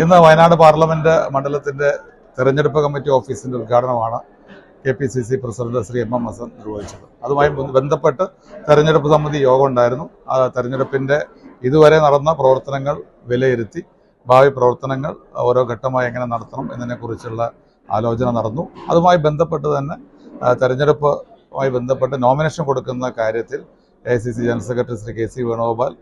ഇന്ന് വയനാട് പാർലമെന്റ് മണ്ഡലത്തിന്റെ തെരഞ്ഞെടുപ്പ് കമ്മിറ്റി ഓഫീസിന്റെ ഉദ്ഘാടനമാണ് K P C C president Shri M M Hassan നിർവഹിച്ചത്. അതുമായി ബന്ധപ്പെട്ട് തെരഞ്ഞെടുപ്പ് സമിതി യോഗം ഉണ്ടായിരുന്നു. ആ തെരഞ്ഞെടുപ്പിന്റെ ഇതുവരെ നടന്ന പ്രവർത്തനങ്ങൾ വിലയിരുത്തി ഭാവി പ്രവർത്തനങ്ങൾ ഓരോ ഘട്ടമായി എങ്ങനെ നടത്തണം എന്നതിനെക്കുറിച്ചുള്ള ആലോചന നടന്നു. അതുമായി ബന്ധപ്പെട്ട് തന്നെ തെരഞ്ഞെടുപ്പുമായി ബന്ധപ്പെട്ട് നോമിനേഷൻ കൊടുക്കുന്ന കാര്യത്തിൽ A C C general secretary Shri K C Venugopal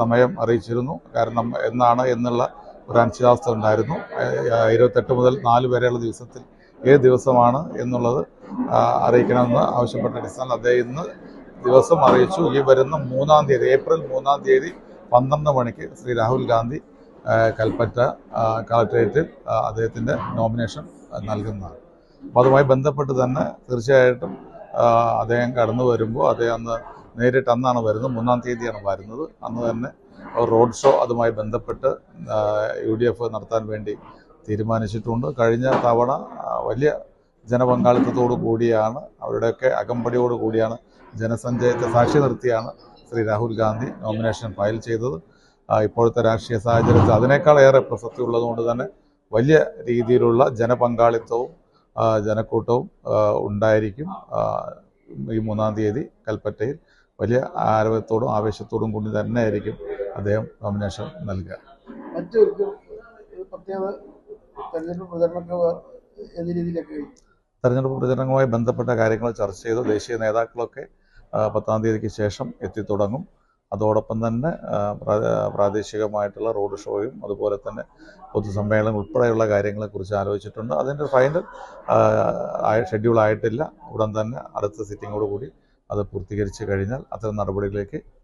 സമയം അറിയിച്ചിരുന്നു. കാരണം എന്നാണ് എന്നുള്ള ഒരു അനിശ്ചിതാവസ്ഥ ഉണ്ടായിരുന്നു ഇരുപത്തെട്ട് മുതൽ നാല് വരെയുള്ള ദിവസത്തിൽ ഏത് ദിവസമാണ് എന്നുള്ളത് അറിയിക്കണമെന്ന് ആവശ്യപ്പെട്ട അടിസ്ഥാനത്തിൽ അദ്ദേഹം ഇന്ന് ദിവസം അറിയിച്ചു. ഈ വരുന്ന മൂന്നാം തീയതി ഏപ്രിൽ മൂന്നാം തീയതി പന്ത്രണ്ട് മണിക്ക് ശ്രീ രാഹുൽ ഗാന്ധി കൽപ്പറ്റ കളക്ടറേറ്റിൽ അദ്ദേഹത്തിന്റെ നോമിനേഷൻ നൽകുന്നതാണ്. അപ്പോൾ അതുമായി ബന്ധപ്പെട്ട് തന്നെ തീർച്ചയായിട്ടും അദ്ദേഹം കടന്നു വരുമ്പോൾ അദ്ദേഹം അന്ന് നേരിട്ട് അന്നാണ് വരുന്നത്. മൂന്നാം തീയതിയാണ് വരുന്നത്. അന്ന് തന്നെ റോഡ് ഷോ അതുമായി ബന്ധപ്പെട്ട് യു ഡി എഫ് നടത്താൻ വേണ്ടി തീരുമാനിച്ചിട്ടുണ്ട്. കഴിഞ്ഞ തവണ വലിയ ജനപങ്കാളിത്തത്തോടു കൂടിയാണ് അവരുടെയൊക്കെ അകമ്പടിയോട് കൂടിയാണ് ജനസഞ്ചയത്തെ സാക്ഷി നിർത്തിയാണ് ശ്രീ രാഹുൽ ഗാന്ധി നോമിനേഷൻ ഫയൽ ചെയ്തത്. ഇപ്പോഴത്തെ രാഷ്ട്രീയ സാഹചര്യത്തിൽ അതിനേക്കാളേറെ പ്രസക്തി ഉള്ളതുകൊണ്ട് തന്നെ വലിയ രീതിയിലുള്ള ജനപങ്കാളിത്തവും ജനക്കൂട്ടവും ഉണ്ടായിരിക്കും. ഈ മൂന്നാം തീയതി കൽപ്പറ്റയിൽ വലിയ ആരവത്തോടും ആവേശത്തോടും കൂടി തന്നെ ആയിരിക്കും അദ്ദേഹം നോമിനേഷൻ നൽകുക. തെരഞ്ഞെടുപ്പ് പ്രചരണങ്ങളുമായി ബന്ധപ്പെട്ട കാര്യങ്ങൾ ചർച്ച ചെയ്ത്. ദേശീയ നേതാക്കളൊക്കെ പത്താം തീയതിക്ക് ശേഷം എത്തിത്തുടങ്ങും അതോടൊപ്പം തന്നെ പ്രാദേശികമായിട്ടുള്ള റോഡ് ഷോയും അതുപോലെ തന്നെ പൊതുസമ്മേളനം ഉൾപ്പെടെയുള്ള കാര്യങ്ങളെക്കുറിച്ച് ആലോചിച്ചിട്ടുണ്ട്. അതിന്റെ ഫൈനൽ ഷെഡ്യൂൾ ആയിട്ടില്ല. ഉടൻ തന്നെ അടുത്ത സിറ്റിങ്ങോട് കൂടി അത് പൂർത്തീകരിച്ച് കഴിഞ്ഞാൽ അത്തരം നടപടികളിലേക്ക്